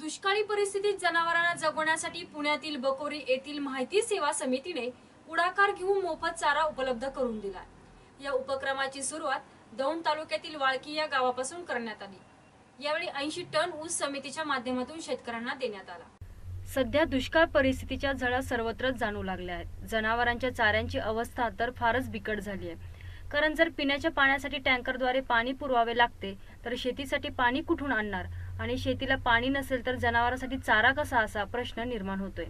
दुष्काळी परिस्थितीत जनावरांना जगवण्यासाठी पुण्यातील बकोरी येथील माहिती सेवा समितीने पुढाकार घेऊन मोफत चारा उपलब्ध करून दिला या उपक्रमाची सुरुवात दौंड तालुक्यातील वाळकी या गावापासून करण्यात आली. यावेळी ऐंशी टन ऊस समितीच्या माध्यमातून शेतकऱ्यांना देण्यात आला. सध्या दुष्काळ परिस्थितीच्या झळा सर्वत्रच जाणू लागल्या आहेत. जनावरांच्या चाऱ्यांची अवस्था तर फारच बिकट झाली आहे. कारण जर पिण्याच्या पाण्यासाठी टँकरद्वारे पाणी पुरवावे लागते तर शेतीसाठी पाणी कुठून आणणार? आणि शेतीला पाणी नसेल तर जनावरांसाठी चारा कसा असा प्रश्न निर्माण होतोय.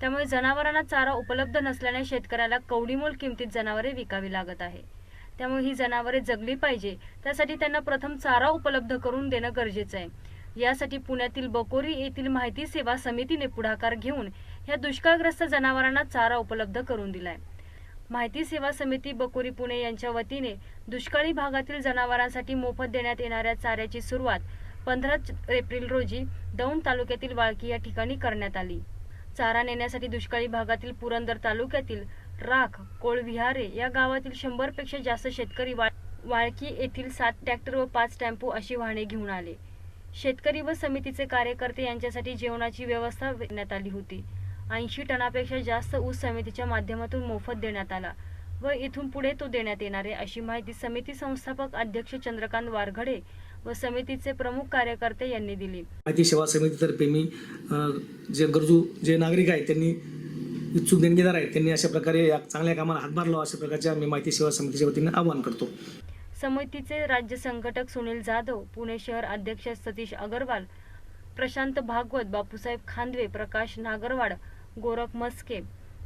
त्यामुळे जनावरांना चारा उपलब्ध नसल्याने शेतकऱ्याला कवडीमोल किमतीत जनावरे विकावी लागत आहे. त्यामुळे ही जनावरे जगली पाहिजे त्यासाठी त्यांना प्रथम चारा उपलब्ध करून देणं गरजेचं आहे. यासाठी पुण्यातील बकोरी येथील माहिती सेवा समितीने पुढाकार घेऊन ह्या दुष्काळग्रस्त जनावरांना चारा उपलब्ध करून दिलाय. माहिती सेवा समिती बकोरी पुणे यांच्या वतीने दुष्काळी भागातील जनावरांसाठी मोफत देण्यात येणाऱ्या चाऱ्याची सुरुवात पंधरा एप्रिल रोजी दौंड तालुक्यातील वाळकी या ठिकाणी करण्यात आली. चारा नेण्यासाठी दुष्काळी भागातील पुरंदर तालुक्यातील राख कोळविहारे या गावातील शंभरपेक्षा जास्त शेतकरी वाळकी येथील सात ट्रॅक्टर व पाच टेम्पो अशी वाहने घेऊन आले. शेतकरी व समितीचे कार्यकर्ते यांच्यासाठी जेवणाची व्यवस्था करण्यात आली होती. ऐंशी टनापेक्षा जास्त ऊस समितीच्या माध्यमातून मोफत देण्यात आला व इथून पुढे तो देण्यात येणार आहे अशी माहिती समिती संस्थापक अध्यक्ष चंद्रकांत वारघडे व समितीचे प्रमुख कार्यकर्ते यांनी दिली. माहिती सेवा समितीतर्फे मी जे गरजू जे नागरिक आहेत त्यांनी इच्छुक देणगीदार आहेत त्यांनी अशा प्रकारे चांगल्या कामाला हातभार लावा अशा प्रकारच्या मी माहिती सेवा समितीच्या वतीने आवाहन करतो. समितीचे राज्य संघटक सुनील जाधव पुणे शहर अध्यक्ष सतीश अगरवाल प्रशांत भागवत बापूसाहेब खांदवे प्रकाश नागरवाड गोरख मस्के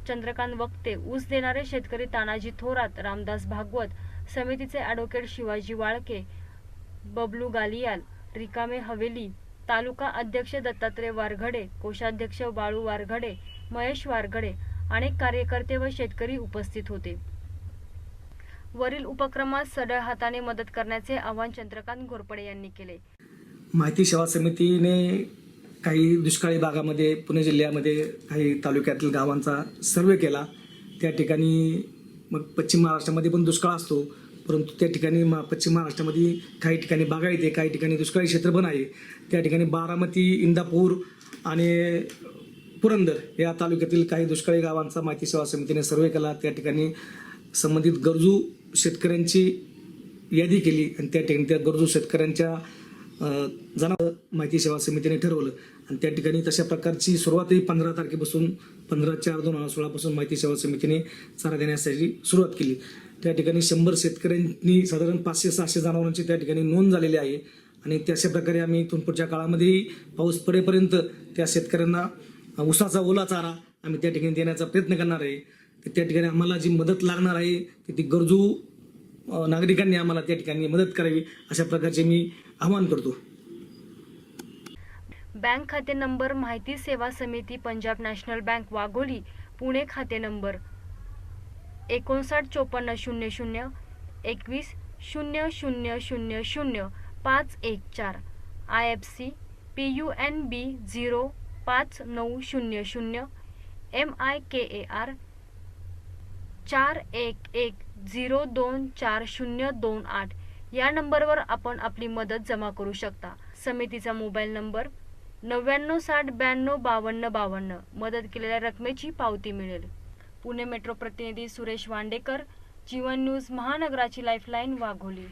चंद्रकांत वक्ते ऊस देणारे शेतकरी तानाजी थोरात रामदास भागवत समितीचे ॲडव्होकेट शिवाजी वाळके बबलू गालियाल रिकामे हवेली तालुका अध्यक्ष दत्तात्रय वारघडे कोषाध्यक्ष बाळू वारघडे महेश वारघडे अनेक कार्यकर्ते व शेतकरी उपस्थित होते. वरील उपक्रमात सडळ हाताने मदत करण्याचे आवाहन चंद्रकांत घोरपडे यांनी केले. माहिती सेवा समितीने काही दुष्काळी भागामध्ये पुणे जिल्ह्यामध्ये काही तालुक्यातील गावांचा सर्वे केला. त्या ठिकाणी मग पश्चिम महाराष्ट्रामध्ये पण दुष्काळ असतो. परंतु त्या ठिकाणी मा पश्चिम महाराष्ट्रामध्ये काही ठिकाणी बागायत आहे काही ठिकाणी दुष्काळी क्षेत्र पण आहे. त्या ठिकाणी बारामती इंदापूर आणि पुरंदर या तालुक्यातील काही दुष्काळी गावांचा माहिती सेवा समितीने सर्वे केला. त्या ठिकाणी संबंधित गरजू शेतकऱ्यांची यादी केली आणि त्या ठिकाणी त्या गरजू शेतकऱ्यांच्या जनावर माहिती सेवा समितीने ठरवलं. आणि त्या ठिकाणी तशा प्रकारची सुरुवातही पंधरा तारखेपासून पंधरा चार दोन हजार सोळापासून माहिती सेवा समितीने चारा देण्यासाठी सुरुवात केली. त्या ठिकाणी शंभर शेतकऱ्यांनी साधारण पाचशे सहाशे जनावरांची त्या ठिकाणी नोंद झालेली आहे. आणि त्याशा प्रकारे आम्ही इथून पुढच्या काळामध्येही पाऊस पडेपर्यंत त्या शेतकऱ्यांना उसाचा ओला चारा आम्ही त्या ठिकाणी देण्याचा प्रयत्न करणार आहे. तर त्या ठिकाणी आम्हाला जी मदत लागणार आहे ती ती गरजू नागरिकांनी आम्हाला त्या ठिकाणी मदत करावी अशा प्रकारचे मी आवाहन करतो. बँक खाते नंबर माहिती सेवा समिती पंजाब नॅशनल बँक वाघोली पुणे खाते नंबर. एकोणसाठ चोपन्न शून्य शून्य एकवीस शून्य शून्य शून्य शून्य पाच एक चार. I F C P U N B zero पाच नऊ शून्य शून्य M I K A R चार एक एक झिरो दोन चार शून्य दोन आठ या नंबरवर आपण आपली मदत जमा करू शकता. समितीचा मोबाईल नंबर नव्याण्णव साठ ब्याण्णव बावन्न बावन्न. मदत केलेल्या रकमेची पावती मिळेल. पुणे मेट्रो प्रतिनिधी सुरेश वांडेकर जीवन न्यूज महानगराची लाईफलाईन वाघोली.